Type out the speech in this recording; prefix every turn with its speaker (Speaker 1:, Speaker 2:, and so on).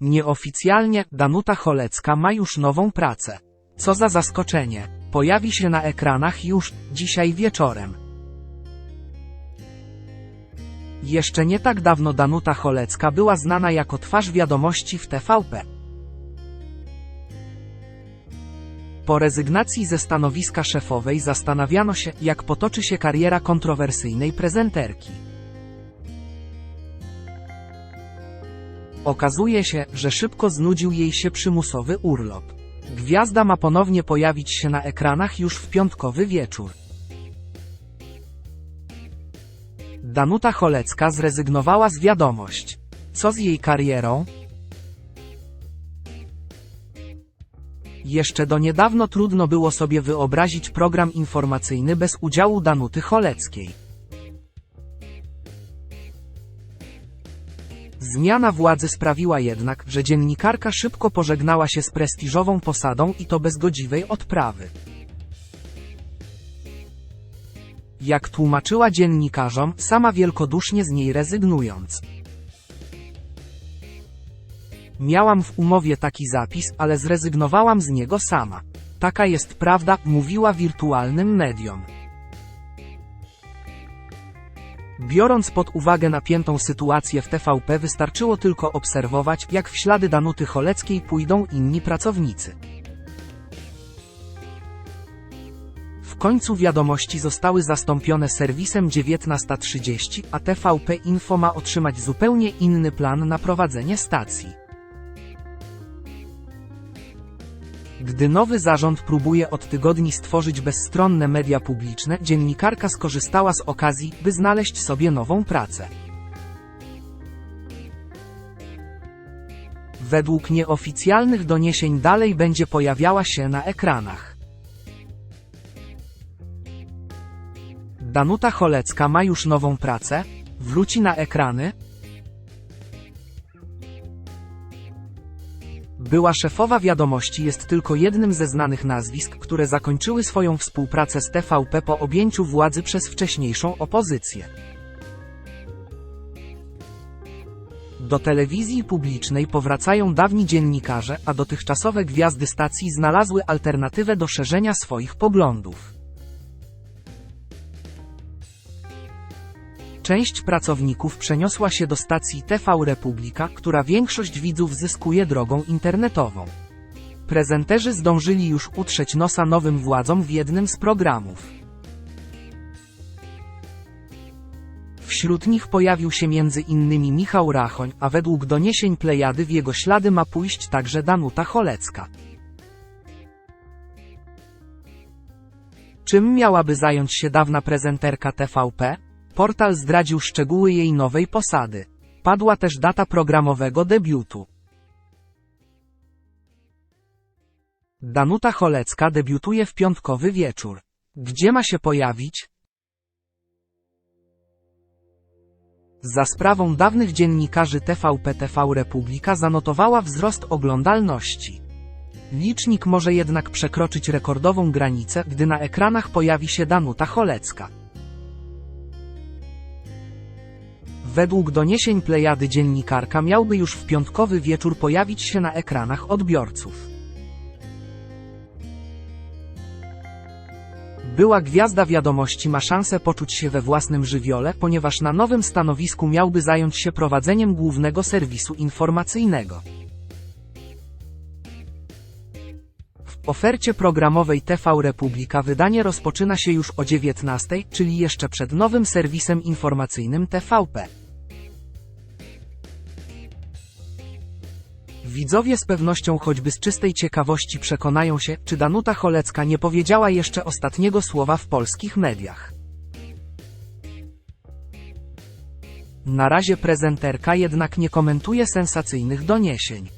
Speaker 1: Nieoficjalnie Danuta Cholecka ma już nową pracę. Co za zaskoczenie. Pojawi się na ekranach już dzisiaj wieczorem. Jeszcze nie tak dawno Danuta Cholecka była znana jako twarz wiadomości w TVP. Po rezygnacji ze stanowiska szefowej zastanawiano się, jak potoczy się kariera kontrowersyjnej prezenterki. Okazuje się, że szybko znudził jej się przymusowy urlop. Gwiazda ma ponownie pojawić się na ekranach już w piątkowy wieczór. Danuta Cholecka zrezygnowała z wiadomość. Co z jej karierą? Jeszcze do niedawno trudno było sobie wyobrazić program informacyjny bez udziału Danuty Choleckiej. Zmiana władzy sprawiła jednak, że dziennikarka szybko pożegnała się z prestiżową posadą i to bez godziwej odprawy. Jak tłumaczyła dziennikarzom, sama wielkodusznie z niej rezygnując. Miałam w umowie taki zapis, ale zrezygnowałam z niego sama. Taka jest prawda, mówiła wirtualnym mediom. Biorąc pod uwagę napiętą sytuację w TVP wystarczyło tylko obserwować, jak w ślady Danuty Choleckiej pójdą inni pracownicy. W końcu wiadomości zostały zastąpione serwisem 19.30, a TVP Info ma otrzymać zupełnie inny plan na prowadzenie stacji. Gdy nowy zarząd próbuje od tygodni stworzyć bezstronne media publiczne, dziennikarka skorzystała z okazji, by znaleźć sobie nową pracę. Według nieoficjalnych doniesień dalej będzie pojawiała się na ekranach. Danuta Cholecka ma już nową pracę, wróci na ekrany, Była szefowa wiadomości jest tylko jednym ze znanych nazwisk, które zakończyły swoją współpracę z TVP po objęciu władzy przez wcześniejszą opozycję. Do telewizji publicznej powracają dawni dziennikarze, a dotychczasowe gwiazdy stacji znalazły alternatywę do szerzenia swoich poglądów. Część pracowników przeniosła się do stacji TV Republika, która większość widzów zyskuje drogą internetową. Prezenterzy zdążyli już utrzeć nosa nowym władzom w jednym z programów. Wśród nich pojawił się innymi Michał Rachoń, a według doniesień Plejady w jego ślady ma pójść także Danuta Cholecka. Czym miałaby zająć się dawna prezenterka TVP? Portal zdradził szczegóły jej nowej posady. Padła też data programowego debiutu. Danuta Cholecka debiutuje w piątkowy wieczór. Gdzie ma się pojawić? Za sprawą dawnych dziennikarzy TVP TV Republika zanotowała wzrost oglądalności. Licznik może jednak przekroczyć rekordową granicę, gdy na ekranach pojawi się Danuta Cholecka. Według doniesień Plejady dziennikarka miałby już w piątkowy wieczór pojawić się na ekranach odbiorców. Była gwiazda wiadomości ma szansę poczuć się we własnym żywiole, ponieważ na nowym stanowisku miałby zająć się prowadzeniem głównego serwisu informacyjnego. W ofercie programowej TV Republika wydanie rozpoczyna się już o 19, czyli jeszcze przed nowym serwisem informacyjnym TVP. Widzowie z pewnością choćby z czystej ciekawości przekonają się, czy Danuta Cholecka nie powiedziała jeszcze ostatniego słowa w polskich mediach. Na razie prezenterka jednak nie komentuje sensacyjnych doniesień.